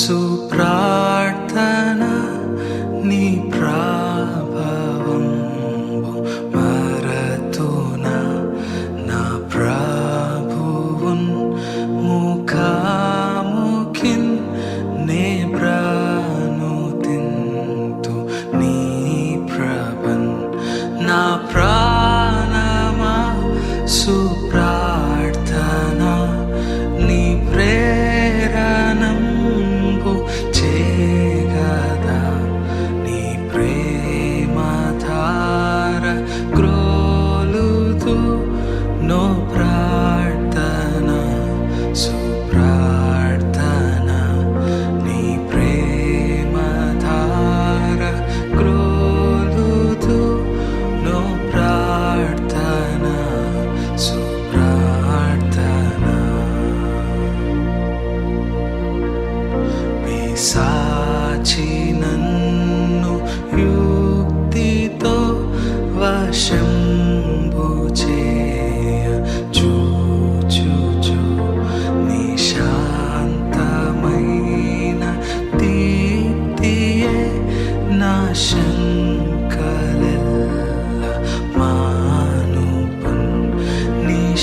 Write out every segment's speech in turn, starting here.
సుప్రార్థన నీ ప్రభావంబు మరతున నా ప్రభువున్ ముఖాముఖిన్ నే బ్రాను తింతు నీ ప్రభన్ నా ప్రాణమా సుప్రార్థన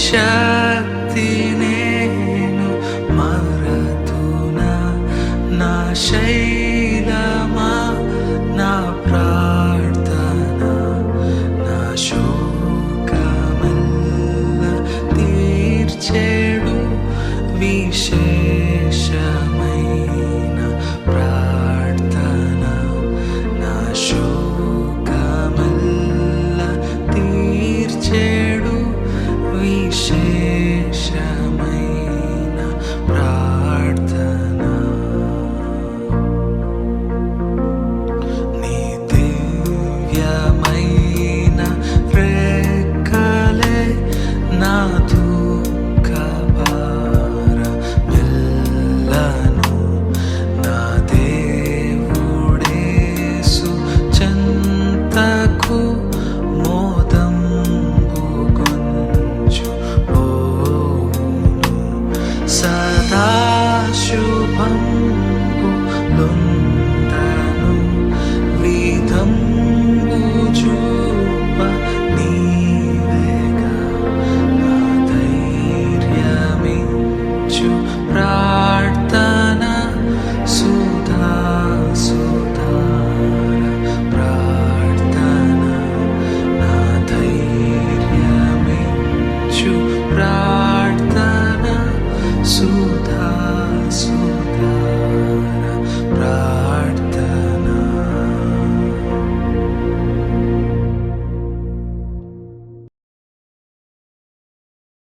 శక్తి నేను మరతున నా శై 他走。